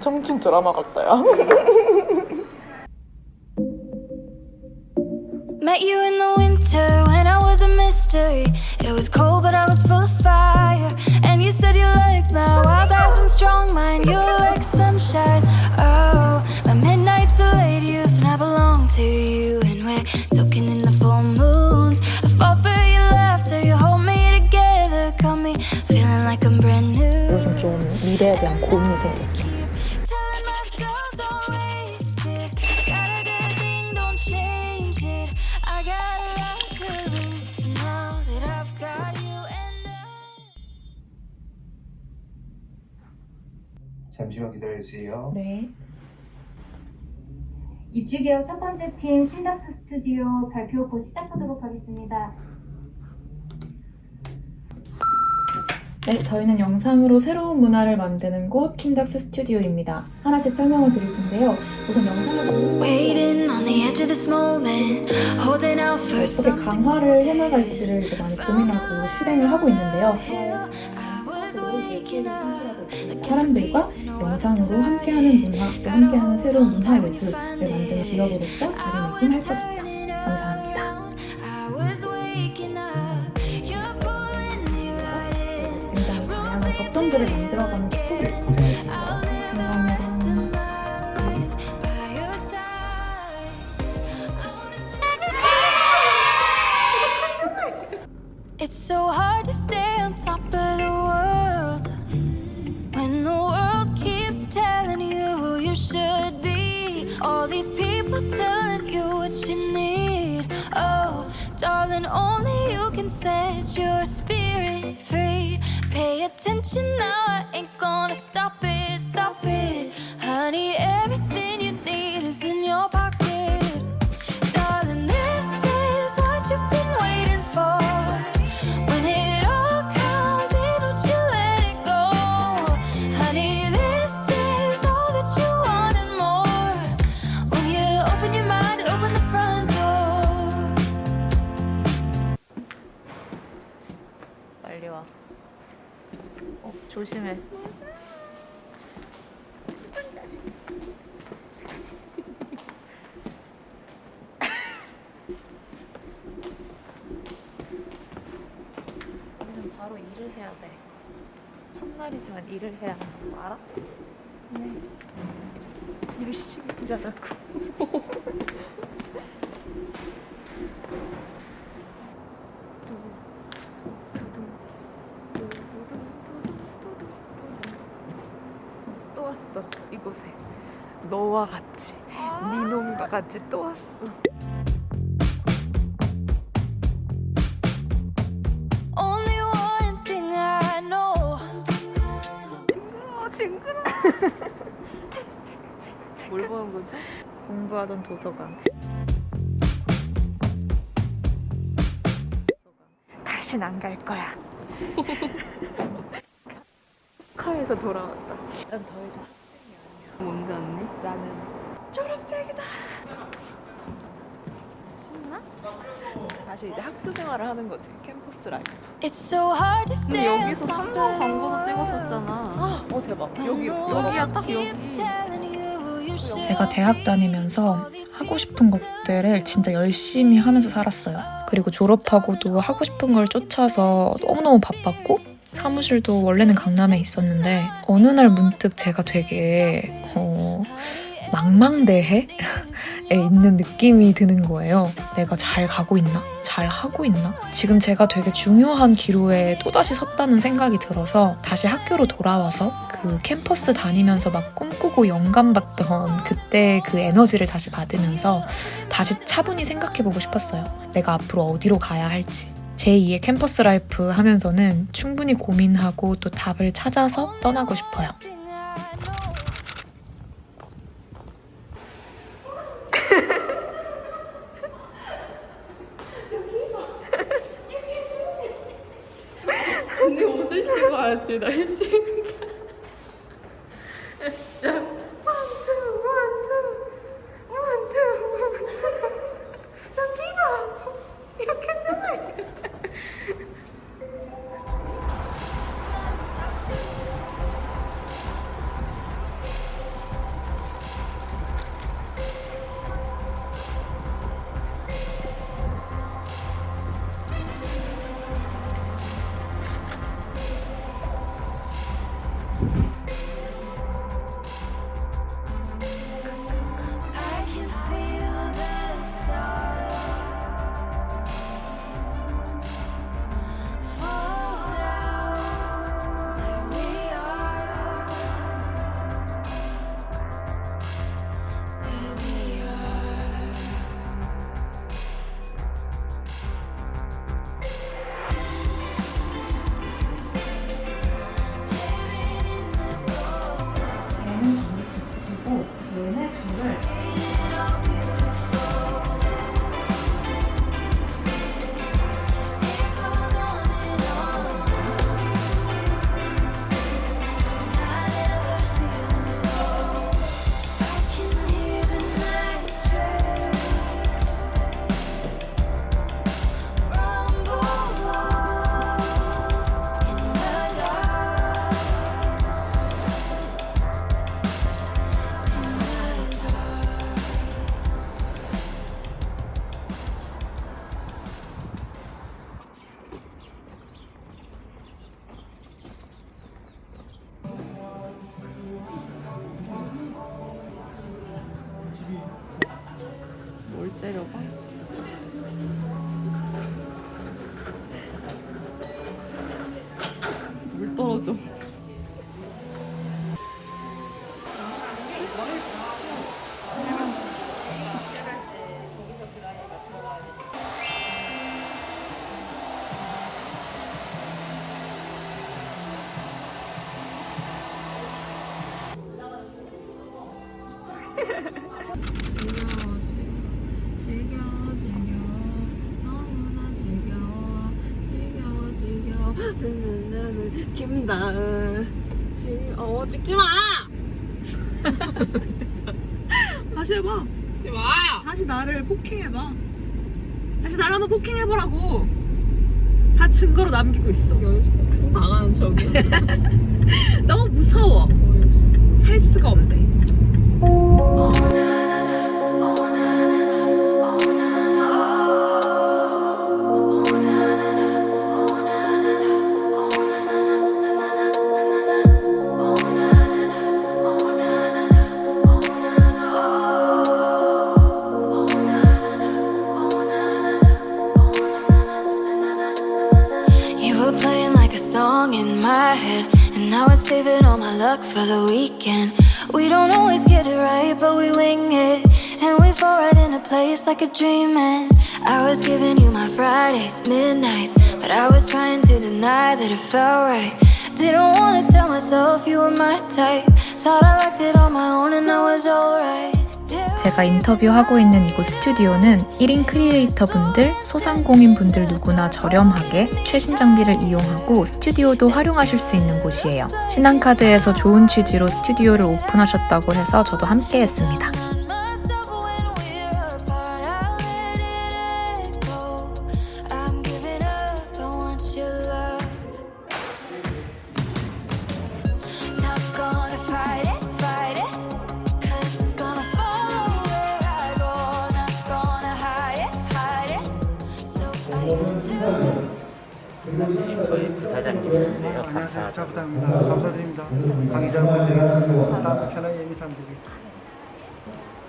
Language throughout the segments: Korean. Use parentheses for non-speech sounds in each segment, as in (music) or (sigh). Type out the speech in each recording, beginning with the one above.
청춘 드라마 같다야. Met you in the winter when I was a mystery. It was cold, but I was full of fire. And you said you liked my wild eyes and strong mind. You were like sunshine. Oh, my midnight to late youth, and I belong to you. And we're soaking in the full moons. I fall for your laughter. You hold me together, got me feeling like I'm brand new. 요즘 좀 미래에 대한 고민이 생겼어. 기다려주세요. 네. 입주개혁 첫 번째 팀 킨닥스 스튜디오 발표 곧 시작하도록 하겠습니다. 네, 저희는 영상으로 새로운 문화를 만드는 곳 킨닥스 스튜디오입니다. 하나씩 설명을 드릴 텐데요. 우선 영상을 보고 Waiting on the edge of this moment, holding out for 어떻게 something. 강화를 해나갈지를 이제 많이 고민하고 실행을 하고 있는데요. 사람들과 영상으로 함께하는 문화, 또 함께하는 새로운 문화 예술을 만드는 기업으로서 자리매김 할 것입니다. 감사합니다. 굉장히 다양한 접점들을 만들어가는 스포츠 wanna It's so hard to stay on top of All these people telling you what you need. Oh, darling, only you can set your spirit free. Pay attention now, I ain't gonna stop 해야 돼. 첫날이지만 일을 해야 하는 거 알아? 네. 열심히 일하자고. (laughs) 또 왔어 이곳에 너와 같이 네 놈과 같이 또 왔어 (laughs) 뭘 보는 거죠? 공부하던 도서관. 다신 안 갈 거야. (laughs) 카에서 돌아왔다. 난 더 이상 학생이 아니야. 뭔지 않니? 나는 졸업생이다 신나? 다시 이제 학교 생활을 하는 거지 캠퍼스 라이프 It's so hard to 근데 stay on 여기서 top 3만 of the 광고도. 찍었었잖아 아, 어 대박 여기 여기야 딱 여기 제가 대학 다니면서 하고 싶은 것들을 진짜 열심히 하면서 살았어요. 그리고 졸업하고도 하고 싶은 걸 쫓아서 너무너무 바빴고 사무실도 원래는 강남에 있었는데 어느 날 문득 제가 되게 어, 망망대해에 있는 느낌이 드는 거예요. 내가 잘 가고 있나? 잘 하고 있나? 지금 제가 되게 중요한 기로에 또다시 섰다는 생각이 들어서 다시 학교로 돌아와서 그 캠퍼스 다니면서 막 꿈꾸고 영감받던 (laughs) 그때 그 에너지를 다시 받으면서 다시 차분히 생각해보고 싶었어요. 내가 앞으로 어디로 가야 할지. 제2의 캠퍼스 라이프 하면서는 충분히 고민하고 또 답을 찾아서 떠나고 싶어요. 언니 옷을 찍 (laughs) 다시 해봐. 찍지 마! 다시 나를 폭행해봐. 다시 나를 한번 폭행해보라고. 다 증거로 남기고 있어. 연습 폭행 당하는 척이 (laughs) 너무 무서워. 살 수가 없네. You luck for the weekend. We don't always get it right, but we wing it, and we fall right into place like a dream. And I was giving you my Fridays, midnights, but I was trying to deny that it felt right. Didn't wanna tell myself you were my type. Thought I liked it on my own, and I was alright. 제가 인터뷰하고 있는 이곳 스튜디오는 1인 크리에이터 분들, 소상공인 분들 누구나 저렴하게 최신 장비를 이용하고 스튜디오도 활용하실 수 있는 곳이에요. 신한카드에서 좋은 취지로 스튜디오를 오픈하셨다고 해서 저도 함께 했습니다. 부사장님이신데요. 안녕하세요. 자 부탁합니다. 감사드립니다. 강의 잘 부탁드리겠습니다. 다음 편하게 인사드리겠습니다.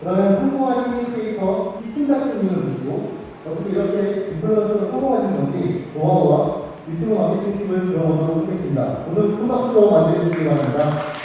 그러면 성공하신 캐릭터 팀장님을 모시고 어떻게 이렇게 인플루언서로 성공하신 건지 노하우와 유튜브 마케팅 팁을 들어보도록 하겠습니다. 오늘 큰 박수로 맞이해 주시기 바랍니다.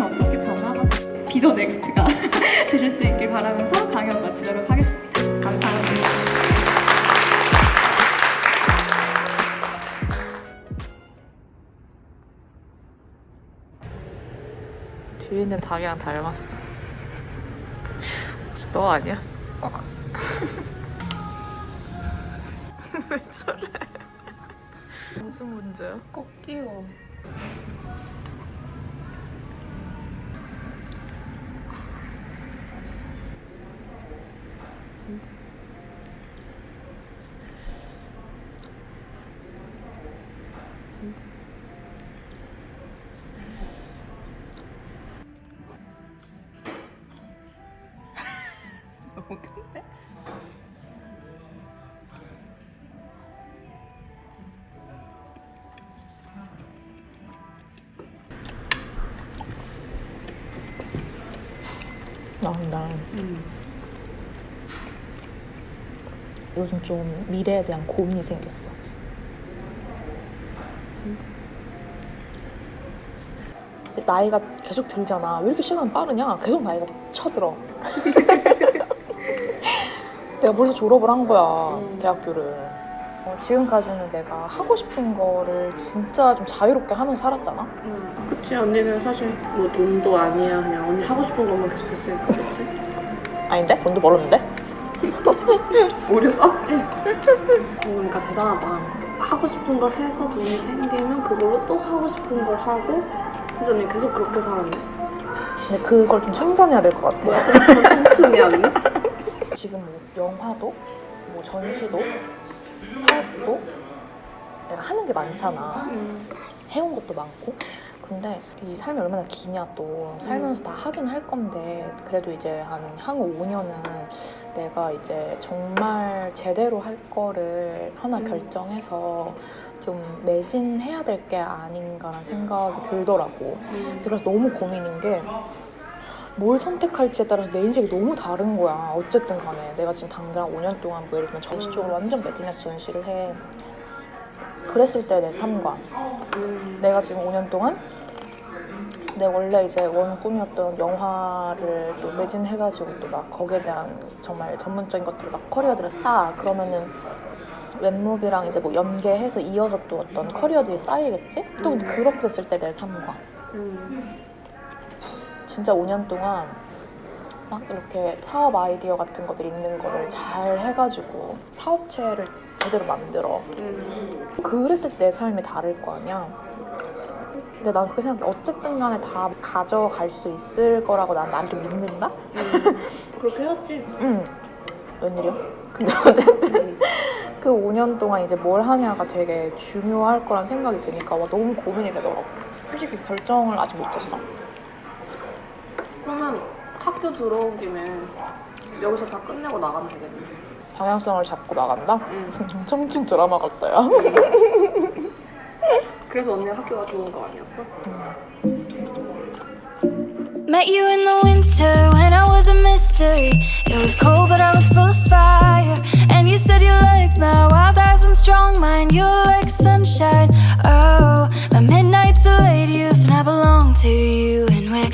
삶이 어떻게 변화가 비더 넥스트가 (laughs) 되실 수 있길 바라면서 강연 마치도록 하겠습니다. 감사합니다. 뒤에 있는 닭이랑 닮았어. 혹시 너 아니야? (laughs) 왜 저래? 무슨 문제야? 꼭 끼워 나, 나 요즘 좀 미래에 대한 고민이 생겼어. 이제 나이가 계속 들잖아. 왜 이렇게 시간 빠르냐? 계속 나이가 쳐들어. (laughs) 내가 벌써 졸업을 한 거야, 대학교를. 어, 지금까지는 내가 하고 싶은 거를 진짜 좀 자유롭게 하면서 살았잖아. 응. 그치 언니는 사실 뭐 돈도 아니야 그냥 언니 하고 싶은 것만 계속 했으니까 그치? 아닌데? 돈도 벌었는데? (laughs) 오히려 썼지? 그러니까 대단하다 하고 싶은 걸 해서 돈이 생기면 그걸로 또 하고 싶은 걸 하고 진짜 언니 계속 그렇게 살았네. 근데 그걸 좀 청산해야 될 것 같아요. 청춘이 언니? (laughs) 지금 뭐 영화도, 뭐 전시도, 사업도 내가 하는 게 많잖아. 해온 것도 많고. 근데 이 삶이 얼마나 기냐 또 살면서 다 하긴 할 건데 그래도 이제 한 향후 5년은 내가 이제 정말 제대로 할 거를 하나 결정해서 좀 매진해야 될 게 아닌가라는 생각이 들더라고. 그래서 너무 고민인 게 뭘 선택할지에 따라서 내 인생이 너무 다른 거야. 어쨌든 간에. 내가 지금 당장 5년 동안 뭐 예를 들면 전시 쪽으로 완전 매진해서 전시를 해. 그랬을 때 내 삶과. 내가 지금 5년 동안 내 원래 이제 원 꿈이었던 영화를 또 매진해가지고 또 막 거기에 대한 정말 전문적인 것들을 막 커리어들을 쌓아. 그러면은 웹무비랑 이제 뭐 연계해서 이어서 또 어떤 커리어들이 쌓이겠지? 또 그렇게 됐을 때 내 삶과 진짜 5년 동안 막 이렇게 사업 아이디어 같은 것들 있는 거를 잘 해가지고 사업체를 제대로 만들어. 그랬을 때 삶이 다를 거 아니야. 근데 난 그렇게 생각해. 어쨌든 간에 다 가져갈 수 있을 거라고 난 나를 좀 믿는다? 그렇게 해야지. (laughs) 응. 웬일이야? 근데 어쨌든 (laughs) 그 5년 동안 이제 뭘 하냐가 되게 중요할 거란 생각이 드니까 와, 너무 고민이 되더라고. 솔직히 결정을 아직 못했어 그러면 학교 들어온 김에 여기서 다 끝내고 나가면 되겠네. 방향성을 잡고 나간다? 응. 청춘 드라마 같다야. 그래서 언니가 학교가 좋은 거 아니었어? Met you in the winter when I was a mystery. It was cold, but I was full of fire. And you said you liked my wild eyes and strong mind. You were like sunshine. Oh, my midnight's a late youth, and I belong to you. And we're